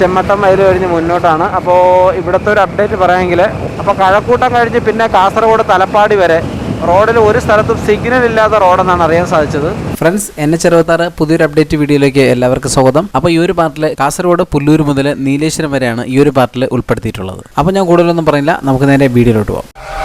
ചെമ്മട്ടം വയൽ കഴിഞ്ഞ് മുന്നോട്ടാണ്. അപ്പോൾ ഇവിടുത്തെ ഒരു അപ്ഡേറ്റ് പറയാമെങ്കിൽ അപ്പോൾ കഴക്കൂട്ടം കഴിഞ്ഞ് പിന്നെ കാസർഗോഡ് തലപ്പാടി വരെ റോഡിൽ ഒരു സ്ഥലത്തും സിഗ്നൽ ഇല്ലാത്ത റോഡെന്നാണ് അറിയാൻ സാധിച്ചത്. ഫ്രണ്ട്സ് എൻ എന്നെ ചെറുപത്താറ് പുതിയൊരു അപ്ഡേറ്റ് വീഡിയോയിലേക്ക് എല്ലാവർക്കും സ്വാഗതം. അപ്പോൾ ഈ ഒരു പാർട്ടിൽ കാസർഗോഡ് പുല്ലൂർ മുതൽ നീലേശ്വരം വരെയാണ് ഈ ഒരു പാർട്ടിൽ ഉൾപ്പെടുത്തിയിട്ടുള്ളത്. അപ്പോൾ ഞാൻ കൂടുതലൊന്നും പറയില്ല നമുക്ക് നേരെ വീഡിയോയിലോട്ട് പോകാം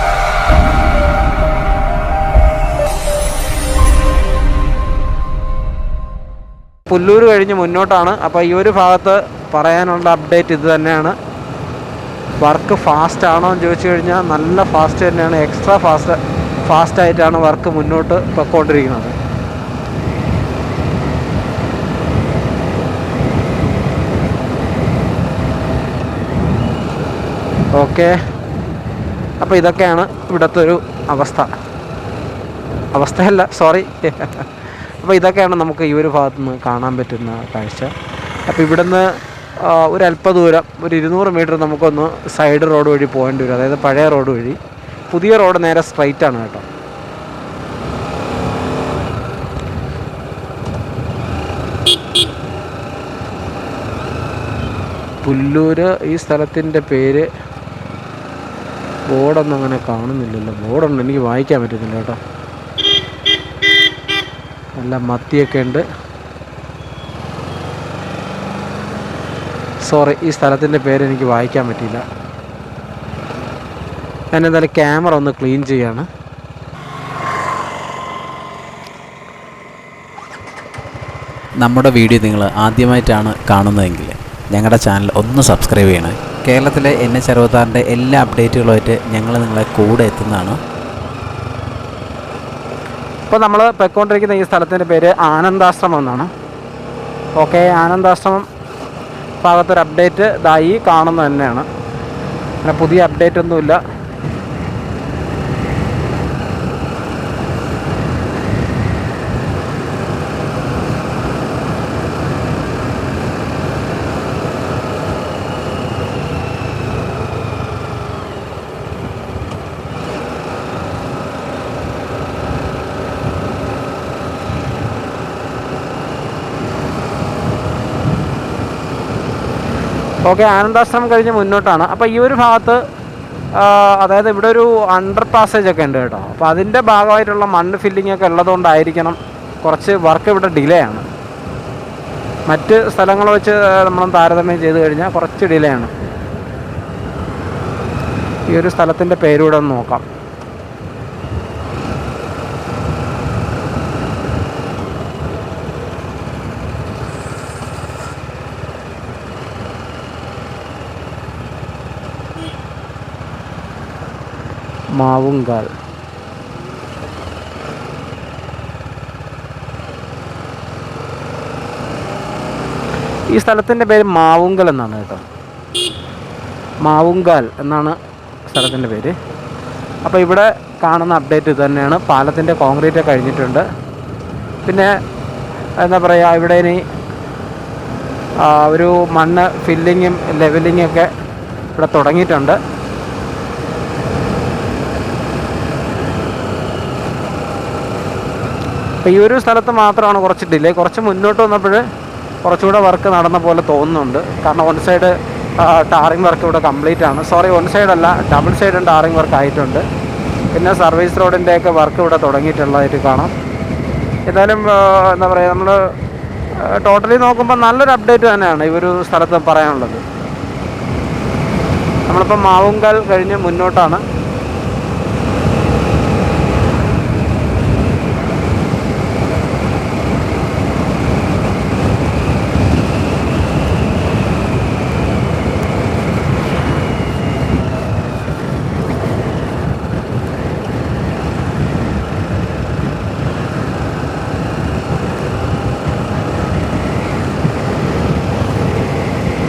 പുല്ലൂർ കഴിഞ്ഞ് മുന്നോട്ടാണ്. അപ്പോൾ ഈ ഒരു ഭാഗത്ത് പറയാനുള്ള അപ്ഡേറ്റ് ഇത് തന്നെയാണ്. വർക്ക് ഫാസ്റ്റ് ആണോ എന്ന് ചോദിച്ചു കഴിഞ്ഞാൽ നല്ല ഫാസ്റ്റ് തന്നെയാണ്. എക്സ്ട്രാ ഫാസ്റ്റ് ഫാസ്റ്റ് ആയിട്ടാണ് വർക്ക് മുന്നോട്ട് പൊയ്ക്കൊണ്ടിരിക്കുന്നത് ഓക്കെ അപ്പോൾ ഇതൊക്കെയാണ് ഇവിടുത്തെ ഒരു അവസ്ഥ. അവസ്ഥയല്ല സോറി അപ്പോൾ ഇതൊക്കെയാണ് നമുക്ക് ഈ ഒരു ഭാഗത്തു നിന്ന് കാണാൻ പറ്റുന്ന കാഴ്ച. അപ്പോൾ ഇവിടുന്ന് ഒരല്പ ദൂരം ഒരു ഇരുന്നൂറ് മീറ്റർ നമുക്കൊന്ന് സൈഡ് റോഡ് വഴി പോകേണ്ടി വരും. അതായത് പഴയ റോഡ് വഴി. പുതിയ റോഡ് നേരെ സ്ട്രൈറ്റ് ആണ് കേട്ടോ. പുല്ലൂര് ഈ സ്ഥലത്തിന്റെ പേര് ബോർഡൊന്നും അങ്ങനെ കാണുന്നില്ലല്ലോ. ബോർഡുണ്ട് എനിക്ക് വായിക്കാൻ പറ്റുന്നില്ല കേട്ടോ. നല്ല മത്തിയൊക്കെ ഉണ്ട്. സോറി ഈ സ്ഥലത്തിന്റെ പേര് എനിക്ക് വായിക്കാൻ പറ്റിയില്ല. ഞാൻ എന്തായാലും ക്യാമറ ഒന്ന് ക്ലീൻ ചെയ്യാണ്. നമ്മുടെ വീഡിയോ നിങ്ങൾ ആദ്യമായിട്ടാണ് കാണുന്നതെങ്കിൽ ഞങ്ങളുടെ ചാനൽ ഒന്ന് സബ്സ്ക്രൈബ് ചെയ്യണേ. കേരളത്തിലെ എൻ എച്ച് അറുപത്താറിന്റെ എല്ലാ അപ്ഡേറ്റുകളുമായിട്ട് ഞങ്ങൾ നിങ്ങളെ കൂടെ എത്തുന്നതാണ്. ഇപ്പോൾ നമ്മൾ പൊയ്ക്കൊണ്ടിരിക്കുന്ന ഈ സ്ഥലത്തിന്റെ പേര് ആനന്ദാശ്രമം എന്നാണ്. ഓക്കെ ആനന്ദാശ്രമം ഭാഗത്തൊരു അപ്ഡേറ്റ് ഇതായി കാണുന്നത് തന്നെയാണ്. അങ്ങനെ പുതിയ അപ്ഡേറ്റ് ഒന്നുമില്ല. ഓക്കെ ആനന്ദാശ്രമം കഴിഞ്ഞ് മുന്നോട്ടാണ്. അപ്പോൾ ഈ ഒരു ഭാഗത്ത് അതായത് ഇവിടെ ഒരു അണ്ടർ പാസേജ് ഒക്കെ ഉണ്ട് കേട്ടോ. അപ്പോൾ അതിന്റെ ഭാഗമായിട്ടുള്ള മണ്ണ് ഫില്ലിംഗ് ഒക്കെ ഉള്ളതുകൊണ്ടായിരിക്കണം കുറച്ച് വർക്ക് ഇവിടെ ഡിലേ ആണ്. മറ്റ് സ്ഥലങ്ങൾ വെച്ച് നമ്മൾ താരതമ്യം ചെയ്ത് കഴിഞ്ഞാൽ കുറച്ച് ഡിലേ ആണ്. ഈ ഒരു സ്ഥലത്തിന്റെ പേരൂടെ ഒന്ന് നോക്കാം. മാവുങ്കാൽ ഈ സ്ഥലത്തിന്റെ പേര് മാവുങ്കൽ എന്നാണ് കേട്ടോ. മാവുങ്കാൽ എന്നാണ് സ്ഥലത്തിന്റെ പേര്. അപ്പോൾ ഇവിടെ കാണുന്ന അപ്ഡേറ്റ് ഇത് തന്നെയാണ്. പാലത്തിന്റെ കോൺക്രീറ്റ് കഴിഞ്ഞിട്ടുണ്ട്. പിന്നെ എന്താ പറയുക ഇവിടെ ഇനി ഒരു മണ്ണ് ഫില്ലിങ്ങും ലെവലിങ്ങും ഒക്കെ ഇവിടെ തുടങ്ങിയിട്ടുണ്ട്. അപ്പോൾ ഈ ഒരു സ്ഥലത്ത് മാത്രമാണ് കുറച്ച് ഡിലേ കുറച്ച് മുന്നോട്ട് വന്നപ്പോൾ കുറച്ചുകൂടെ വർക്ക് നടന്ന പോലെ തോന്നുന്നുണ്ട്. കാരണം വൺ സൈഡ് ടാറിംഗ് വർക്ക് ഇവിടെ കംപ്ലീറ്റ് ആണ്. സോറി വൺ സൈഡ് അല്ല ഡബിൾ സൈഡും ടാറിംഗ് വർക്ക് ആയിട്ടുണ്ട്. പിന്നെ സർവീസ് റോഡിന്റെയൊക്കെ വർക്ക് ഇവിടെ തുടങ്ങിയിട്ടുള്ളതായിട്ട് കാണാം. എന്തായാലും എന്താ പറയുക നമ്മൾ ടോട്ടലി നോക്കുമ്പോൾ നല്ലൊരു അപ്ഡേറ്റ് തന്നെയാണ് ഈ ഒരു സ്ഥലത്ത് പറയാനുള്ളത്. നമ്മളിപ്പോൾ മാവുങ്കൽ കഴിഞ്ഞ് മുന്നോട്ടാണ്.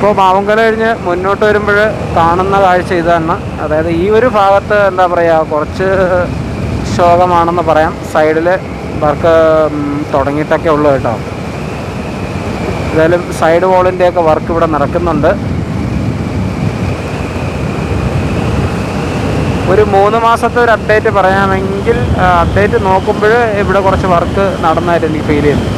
ഇപ്പോൾ പാവങ്കല കഴിഞ്ഞ് മുന്നോട്ട് വരുമ്പോൾ കാണുന്ന കാഴ്ച ഇത് തന്നെ അതായത് ഈ ഒരു ഭാഗത്ത് എന്താ പറയുക കുറച്ച് ശോകമാണെന്ന് പറയാം. സൈഡിൽ വർക്ക് തുടങ്ങിയിട്ടൊക്കെ ഉള്ളു കേട്ടോ. ഏതായാലും സൈഡ് വോളിന്റെയൊക്കെ വർക്ക് ഇവിടെ നടക്കുന്നുണ്ട്. ഒരു മൂന്ന് മാസത്തെ ഒരു അപ്ഡേറ്റ് പറയാമെങ്കിൽ അപ്ഡേറ്റ് നോക്കുമ്പോൾ ഇവിടെ കുറച്ച് വർക്ക് നടന്നതായിട്ട് എനിക്ക് ഫീൽ ചെയ്യുന്നു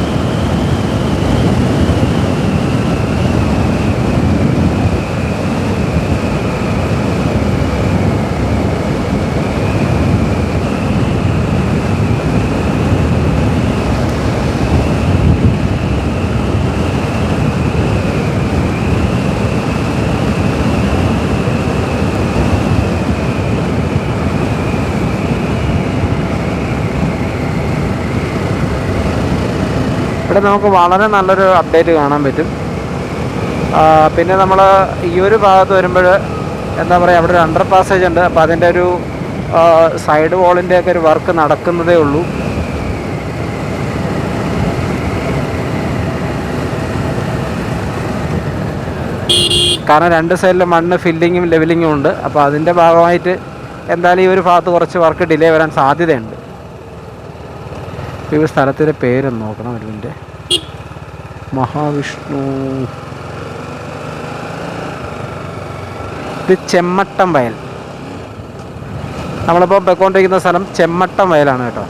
ഇവിടെ നമുക്ക് വളരെ നല്ലൊരു അപ്ഡേറ്റ് കാണാൻ പറ്റും. പിന്നെ നമ്മൾ ഈ ഒരു ഭാഗത്ത് വരുമ്പോൾ എന്താ പറയുക അവിടെ ഒരു അണ്ടർ പാസേജ് ഉണ്ട്. അപ്പോൾ അതിന്റെ ഒരു സൈഡ് വോളിന്റെയൊക്കെ ഒരു വർക്ക് നടക്കുന്നതേ ഉള്ളൂ. കാരണം രണ്ട് സൈഡിൽ മണ്ണ് ഫില്ലിങ്ങും ലെവലിങ്ങും ഉണ്ട്. അപ്പോൾ അതിന്റെ ഭാഗമായിട്ട് എന്തായാലും ഈ ഒരു ഭാഗത്ത് കുറച്ച് വർക്ക് ഡിലേ വരാൻ സാധ്യതയുണ്ട്. ഈ സ്ഥലത്തിന്റെ പേരൊന്ന് നോക്കണം ഒരു മഹാവിഷ്ണു. ഇത് ചെമ്മട്ടം വയൽ. നമ്മളിപ്പോൾ പോയിക്കൊണ്ടിരിക്കുന്ന സ്ഥലം ചെമ്മട്ടം വയലാണ് കേട്ടോ.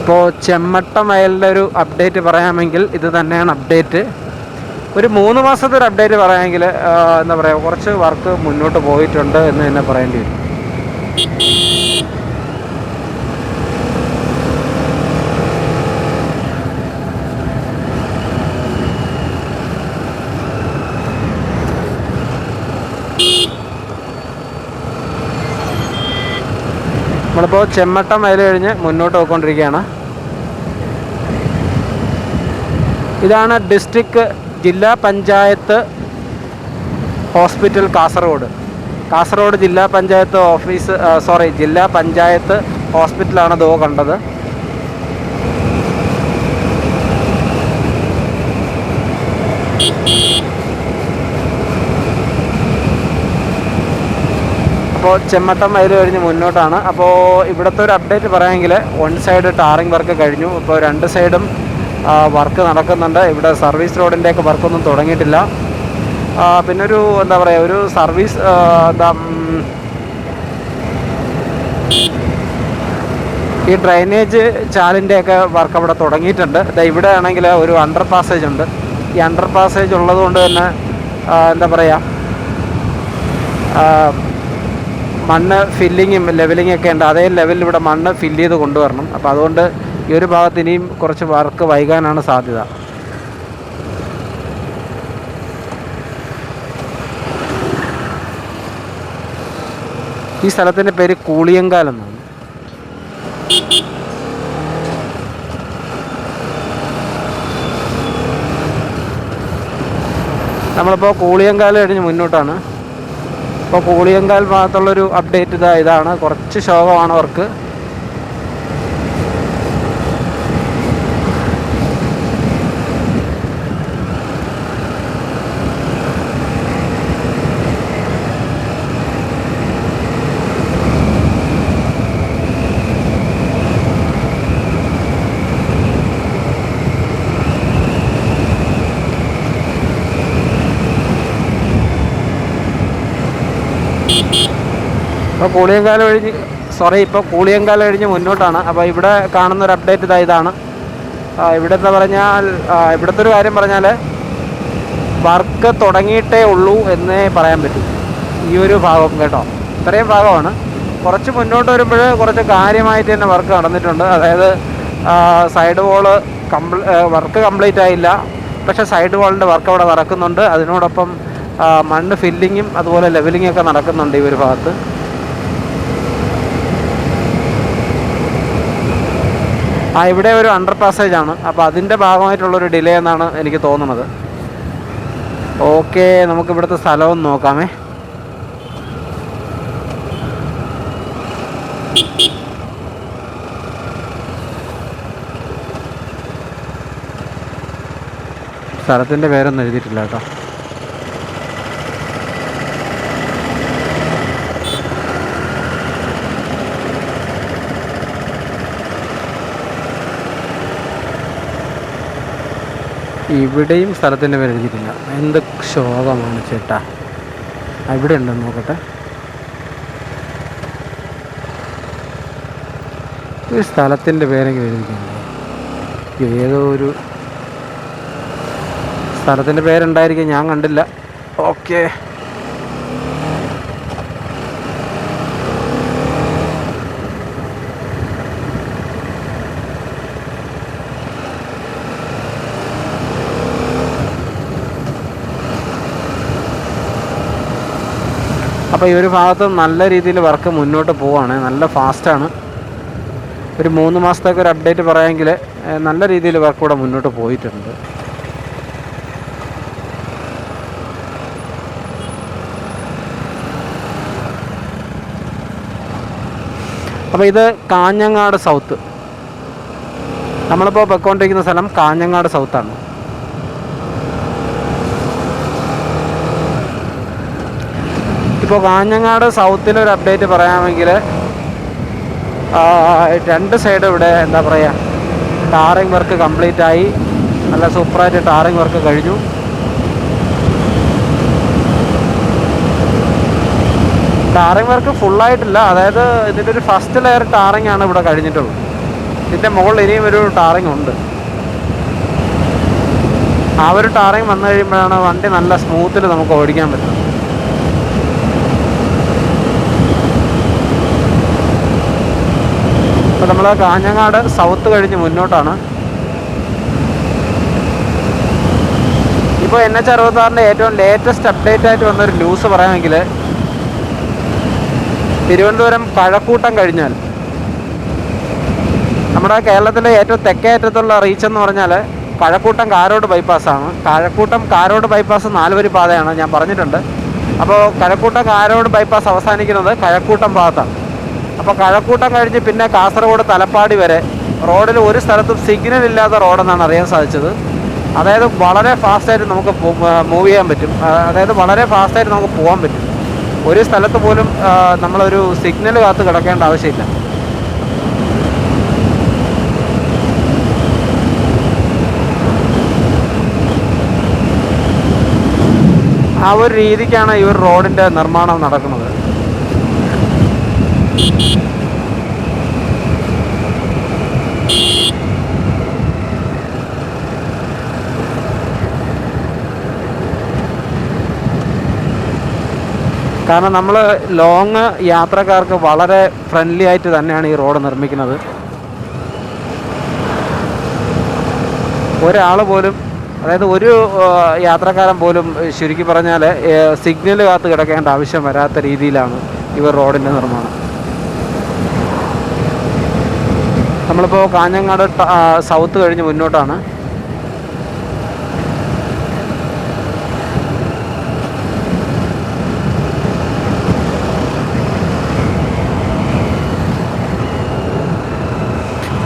ഇപ്പോൾ ചെമ്മട്ടം വയലിന്റെ ഒരു അപ്ഡേറ്റ് പറയാമെങ്കിൽ ഇത് തന്നെയാണ് അപ്ഡേറ്റ്. ഒരു മൂന്ന് മാസത്തെ ഒരു അപ്ഡേറ്റ് പറയാമെങ്കിൽ എന്താ പറയുക കുറച്ച് വർക്ക് മുന്നോട്ട് പോയിട്ടുണ്ട് എന്ന് തന്നെ പറയേണ്ടി വരും. നമ്മളിപ്പോൾ ചെമ്മട്ടം വയൽ കഴിഞ്ഞ് മുന്നോട്ട് പോയിക്കൊണ്ടിരിക്കുകയാണ്. ഇതാണ് ഡിസ്ട്രിക്ട് ജില്ലാ പഞ്ചായത്ത് ഹോസ്പിറ്റൽ കാസർഗോഡ്. കാസർഗോഡ് ജില്ലാ പഞ്ചായത്ത് ഓഫീസ് സോറി ജില്ലാ പഞ്ചായത്ത് ഹോസ്പിറ്റലാണ് ദോ കണ്ടത്. അപ്പോൾ ചെമ്മട്ടം വയൽ കഴിഞ്ഞ് മുന്നോട്ടാണ്. അപ്പോൾ ഇവിടുത്തെ ഒരു അപ്ഡേറ്റ് പറയാമെങ്കിൽ വൺ സൈഡ് ടാറിംഗ് വർക്ക് കഴിഞ്ഞു. ഇപ്പോൾ രണ്ട് സൈഡും വർക്ക് നടക്കുന്നുണ്ട്. ഇവിടെ സർവീസ് റോഡിന്റെയൊക്കെ വർക്കൊന്നും തുടങ്ങിയിട്ടില്ല. പിന്നെ ഒരു എന്താ പറയുക ഒരു സർവീസ് എന്താ ഈ ഡ്രൈനേജ് ചാലിന്റെയൊക്കെ വർക്ക് അവിടെ തുടങ്ങിയിട്ടുണ്ട്. ഇവിടെ ആണെങ്കിൽ ഒരു അണ്ടർ പാസേജ് ഉണ്ട്. ഈ അണ്ടർ പാസേജ് ഉള്ളത് കൊണ്ട് തന്നെ എന്താ പറയുക മണ്ണ് ഫില്ലിങ്ങും ലെവലിംഗ് ഒക്കെ ഉണ്ട്. അതേ ലെവലിൽ ഇവിടെ മണ്ണ് ഫില്ല് ചെയ്ത് കൊണ്ടുവരണം. അപ്പോൾ അതുകൊണ്ട് ഈ ഒരു ഭാഗത്ത് ഇനിയും കുറച്ച് വർക്ക് വൈകാനാണ് സാധ്യത. ഈ സ്ഥലത്തിന്റെ പേര് കൂളിയങ്കാൽ എന്നാണ്. നമ്മളിപ്പോൾ കൂളിയങ്കാൽ കഴിഞ്ഞ് മുന്നോട്ടാണ്. ഇപ്പോൾ കൂളിയങ്കാൽ ഭാഗത്തുള്ളൊരു അപ്ഡേറ്റ് ഇതാ ഇതാണ്. കുറച്ച് ശോകമാണ് അവർക്ക് ഇപ്പോൾ കൂളിയങ്കാല കഴിഞ്ഞ് സോറി ഇപ്പോൾ കൂളിയങ്കാല കഴിഞ്ഞ് മുന്നോട്ടാണ്. അപ്പോൾ ഇവിടെ കാണുന്ന ഒരു അപ്ഡേറ്റ് ഇതാ ഇതാണ്. ആ, ഇവിടെ എന്താ പറഞ്ഞാൽ ഇവിടുത്തെ ഒരു കാര്യം പറഞ്ഞാൽ വർക്ക് തുടങ്ങിയിട്ടേ ഉള്ളൂ എന്നേ പറയാൻ പറ്റും. ഈ ഒരു ഭാഗം കേട്ടോ. ഇത്രയും ഭാഗമാണ്. കുറച്ച് മുന്നോട്ട് വരുമ്പോൾ കുറച്ച് കാര്യമായിട്ട് തന്നെ വർക്ക് നടന്നിട്ടുണ്ട്. അതായത് സൈഡ് വോൾ കംപ്ലീ വർക്ക് കംപ്ലീറ്റ് ആയില്ല. പക്ഷേ സൈഡ് വാളിന്റെ വർക്ക് അവിടെ നടക്കുന്നുണ്ട്. അതിനോടൊപ്പം മണ്ണ് ഫില്ലിങ്ങും അതുപോലെ ലെവലിങ്ങും ഒക്കെ നടക്കുന്നുണ്ട് ഈ ഒരു ഭാഗത്ത്. ആ ഇവിടെ ഒരു അണ്ടർ പാസേജ് ആണ്. അപ്പോൾ അതിന്റെ ഭാഗമായിട്ടുള്ളൊരു ഡിലേ എന്നാണ് എനിക്ക് തോന്നുന്നത്. ഓക്കെ നമുക്ക് ഇവിടുത്തെ സ്ഥലവും നോക്കാമേ. സ്ഥലത്തിന്റെ പേരൊന്നും എഴുതിയിട്ടില്ല കേട്ടോ. ഇവിടെയും സ്ഥലത്തിന്റെ പേര് എഴുതിയിട്ടില്ല. എന്ത് ശോകമാണ് ചേട്ടാ. ഇവിടെ ഉണ്ടെന്ന് നോക്കട്ടെ. ഒരു സ്ഥലത്തിന്റെ പേരെങ്കിലും എഴുതിയിട്ടുണ്ട്. ഏതോ ഒരു സ്ഥലത്തിന്റെ പേരുണ്ടായിരിക്കും ഞാൻ കണ്ടില്ല. ഓക്കെ. അപ്പോൾ ഈ ഒരു ഭാഗത്ത് നല്ല രീതിയിൽ വർക്ക് മുന്നോട്ട് പോവുകയാണ് നല്ല ഫാസ്റ്റാണ് ഒരു മൂന്ന് മാസത്തേക്ക് ഒരു അപ്ഡേറ്റ് പറയാമെങ്കിൽ നല്ല രീതിയിൽ വർക്ക് ഇവിടെ മുന്നോട്ട് പോയിട്ടുണ്ട്. അപ്പോൾ ഇത് കാഞ്ഞങ്ങാട് സൗത്ത് നമ്മളിപ്പോൾ പൊയ്ക്കൊണ്ടിരിക്കുന്ന സ്ഥലം കാഞ്ഞങ്ങാട് സൗത്താണ് ഇപ്പോൾ കാഞ്ഞങ്ങാട് സൗത്തിലൊരു അപ്ഡേറ്റ് പറയാമെങ്കിൽ രണ്ട് സൈഡും ഇവിടെ എന്താ പറയുക ടാറിങ് വർക്ക് കംപ്ലീറ്റ് ആയി. നല്ല സൂപ്പറായിട്ട് ടാറിങ് വർക്ക് കഴിഞ്ഞു. ടാറിങ് വർക്ക് ഫുള്ളായിട്ടില്ല അതായത് ഇതിന്റെ ഒരു ഫസ്റ്റ് ലെയർ ടാറിങ് ആണ് ഇവിടെ കഴിഞ്ഞിട്ടുള്ളത്. ഇതിന്റെ മുകളിൽ ഇനിയും ഒരു ടാറിങ് ഉണ്ട്. ആ ഒരു ടാറിങ് വന്നു കഴിയുമ്പോഴാണ് വണ്ടി നല്ല സ്മൂത്തിൽ നമുക്ക് ഓടിക്കാൻ പറ്റുന്നത്. അപ്പോൾ നമ്മൾ കാഞ്ഞങ്ങാട് സൗത്ത് കഴിഞ്ഞ് മുന്നോട്ടാണ്. ഇപ്പോൾ എൻ എച്ച് അറുപത്താറിന്റെ ഏറ്റവും ലേറ്റസ്റ്റ് അപ്ഡേറ്റ് ആയിട്ട് വന്നൊരു ന്യൂസ് പറയാമെങ്കിൽ തിരുവനന്തപുരം കഴക്കൂട്ടം കഴിഞ്ഞാൽ നമ്മുടെ കേരളത്തിലെ ഏറ്റവും തെക്കേ അറ്റത്തുള്ള റീച്ച് എന്ന് പറഞ്ഞാൽ കഴക്കൂട്ടം കാരോട് ബൈപ്പാസ്സാണ് കഴക്കൂട്ടം കാരോട് ബൈപ്പാസ് നാലുവരി പാതയാണ് ഞാൻ പറഞ്ഞിട്ടുണ്ട്. അപ്പോൾ കഴക്കൂട്ടം കാരോട് ബൈപ്പാസ് അവസാനിക്കുന്നത് കഴക്കൂട്ടം ഭാഗത്താണ്. അപ്പോൾ കഴക്കൂട്ടം കഴിഞ്ഞ് പിന്നെ കാസർഗോഡ് തലപ്പാടി വരെ റോഡിൽ ഒരു സ്ഥലത്തും സിഗ്നൽ ഇല്ലാത്ത റോഡെന്നാണ് അറിയാൻ സാധിച്ചത്. അതായത് വളരെ ഫാസ്റ്റായിട്ട് നമുക്ക് മൂവ് ചെയ്യാൻ പറ്റും. അതായത് വളരെ ഫാസ്റ്റായിട്ട് നമുക്ക് പോകാൻ പറ്റും. ഒരു സ്ഥലത്ത് പോലും നമ്മളൊരു സിഗ്നൽ കാത്ത് കിടക്കേണ്ട ആവശ്യമില്ല. ആ ഒരു രീതിക്കാണ് ഈ ഒരു റോഡിന്റെ നിർമ്മാണം നടക്കുന്നത്. കാരണം നമ്മൾ ലോങ് യാത്രക്കാർക്ക് വളരെ ഫ്രണ്ട്ലി ആയിട്ട് തന്നെയാണ് ഈ റോഡ് നിർമ്മിക്കുന്നത്. ഒരാൾ പോലും അതായത് ഒരു യാത്രക്കാരൻ പോലും ശരിക്കും പറഞ്ഞാൽ സിഗ്നൽ കാത്ത് കിടക്കേണ്ട ആവശ്യം വരാത്ത രീതിയിലാണ് ഇവർ റോഡിന്റെ നിർമ്മാണം. നമ്മളിപ്പോൾ കാഞ്ഞങ്ങാട് സൗത്ത് കഴിഞ്ഞ് മുന്നോട്ടാണ്.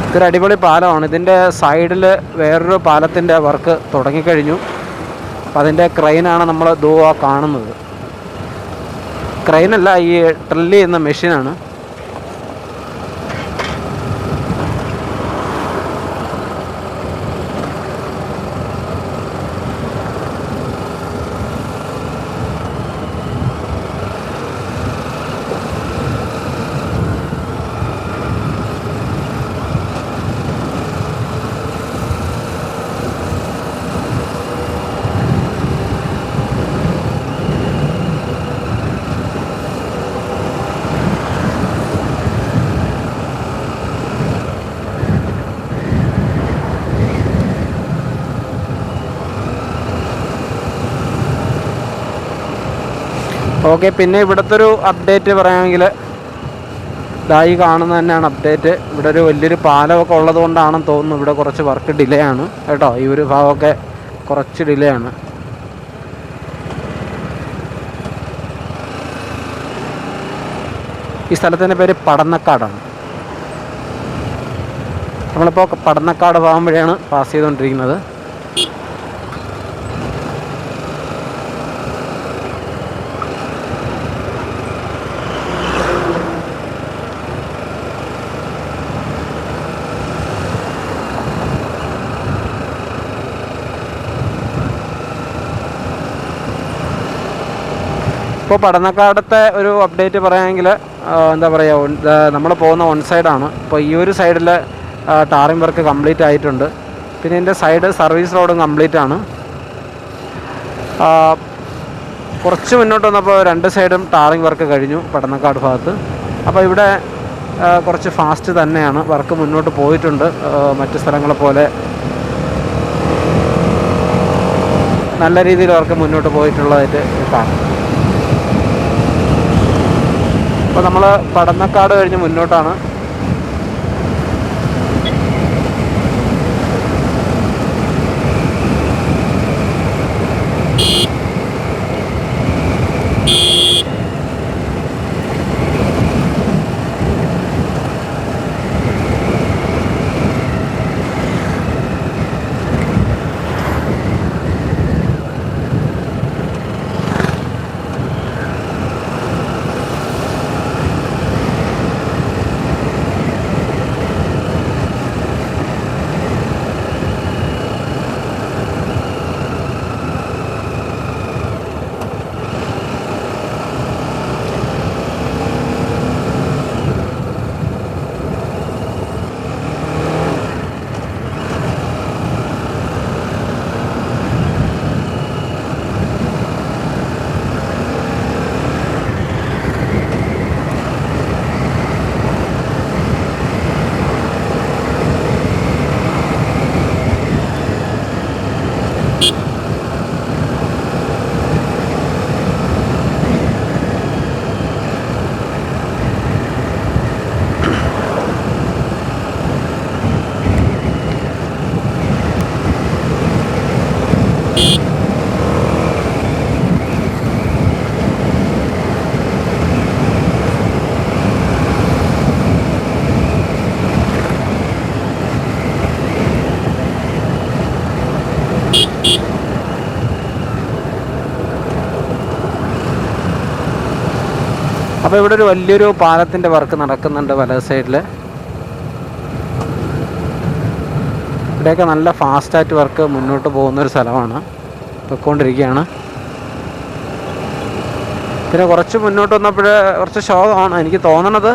ഇതൊരു അടിപൊളി പാലമാണ്. ഇതിന്റെ സൈഡിൽ വേറൊരു പാലത്തിന്റെ വർക്ക് തുടങ്ങിക്കഴിഞ്ഞു. അപ്പം അതിന്റെ ക്രെയിനാണ് നമ്മൾ ദോ കാണുന്നത്. ക്രെയിനല്ല ഈ ഡ്രില്ല് ചെയ്യുന്ന മെഷീനാണ്. ഓക്കെ പിന്നെ ഇവിടുത്തെ ഒരു അപ്ഡേറ്റ് പറയുകയാണെങ്കിൽ ഇതായി കാണുന്നത് തന്നെയാണ് അപ്ഡേറ്റ് ഇവിടെ ഒരു വലിയൊരു പാലമൊക്കെ ഉള്ളത് കൊണ്ടാണെന്ന് തോന്നുന്നു. ഇവിടെ കുറച്ച് വർക്ക് ഡിലേ ആണ് കേട്ടോ. ഈ ഒരു ഭാഗമൊക്കെ കുറച്ച് ഡിലേ ആണ്. ഈ സ്ഥലത്തിന്റെ പേര് പടന്നക്കാടാണ്. നമ്മളിപ്പോൾ പടന്നക്കാട് ഭാഗം വഴിയാണ് പാസ് ചെയ്തുകൊണ്ടിരിക്കുന്നത്. ഇപ്പോൾ പഠനക്കാടത്തെ ഒരു അപ്ഡേറ്റ് പറയുകയാണെങ്കിൽ എന്താ പറയുക നമ്മൾ പോകുന്ന വൺ സൈഡാണ് ഇപ്പോൾ ഈ ഒരു സൈഡിൽ ടാറിംഗ് വർക്ക് കംപ്ലീറ്റ് ആയിട്ടുണ്ട്. പിന്നെ ഇതിന്റെ സൈഡ് സർവീസ് റോഡും കംപ്ലീറ്റ് ആണ്. കുറച്ച് മുന്നോട്ട് വന്നപ്പോൾ രണ്ട് സൈഡും ടാറിംഗ് വർക്ക് കഴിഞ്ഞു പടന്നക്കാട് ഭാഗത്ത്. അപ്പോൾ ഇവിടെ കുറച്ച് ഫാസ്റ്റ് തന്നെയാണ്. വർക്ക് മുന്നോട്ട് പോയിട്ടുണ്ട് മറ്റ് സ്ഥലങ്ങളെ പോലെ. നല്ല രീതിയിൽ വർക്ക് മുന്നോട്ട് പോയിട്ടുള്ളതായിട്ട് കാണാം. അപ്പോൾ നമ്മൾ പടന്നക്കാട് കഴിഞ്ഞ് മുന്നോട്ടാണ്. അപ്പോൾ ഇവിടെ ഒരു വലിയൊരു പാലത്തിന്റെ വർക്ക് നടക്കുന്നുണ്ട് വലത് സൈഡിൽ ഇവിടെയൊക്കെ നല്ല ഫാസ്റ്റായിട്ട് വർക്ക് മുന്നോട്ട് പോകുന്ന ഒരു സ്ഥലമാണ്. പൊയ്ക്കൊണ്ടിരിക്കുകയാണ്. പിന്നെ കുറച്ച് മുന്നോട്ട് വന്നപ്പോൾ കുറച്ച് ശോകമാണ് എനിക്ക് തോന്നണത്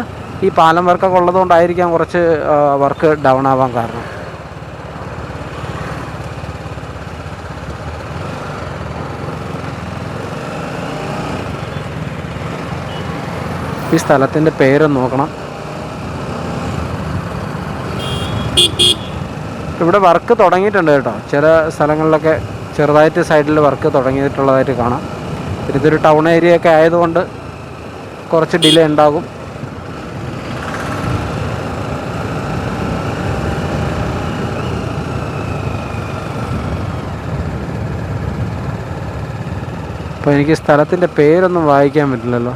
ഈ പാലം വർക്കൊക്കെ ഉള്ളതുകൊണ്ടായിരിക്കാം കുറച്ച് വർക്ക് ഡൗൺ ആവാൻ കാരണം. ഈ സ്ഥലത്തിന്റെ പേരൊന്ന് നോക്കണം. ഇവിടെ വർക്ക് തുടങ്ങിയിട്ടുണ്ട് കേട്ടോ. ചില സ്ഥലങ്ങളിലൊക്കെ ചെറുതായിട്ട് സൈഡിൽ വർക്ക് തുടങ്ങിയിട്ടുള്ളതായിട്ട് കാണാം. ഇതൊരു ടൗൺ ഏരിയ ഒക്കെ ആയതുകൊണ്ട് കുറച്ച് ഡിലേ ഉണ്ടാകും. അപ്പോൾ എനിക്ക് സ്ഥലത്തിന്റെ പേരൊന്നും വായിക്കാൻ പറ്റില്ലല്ലോ.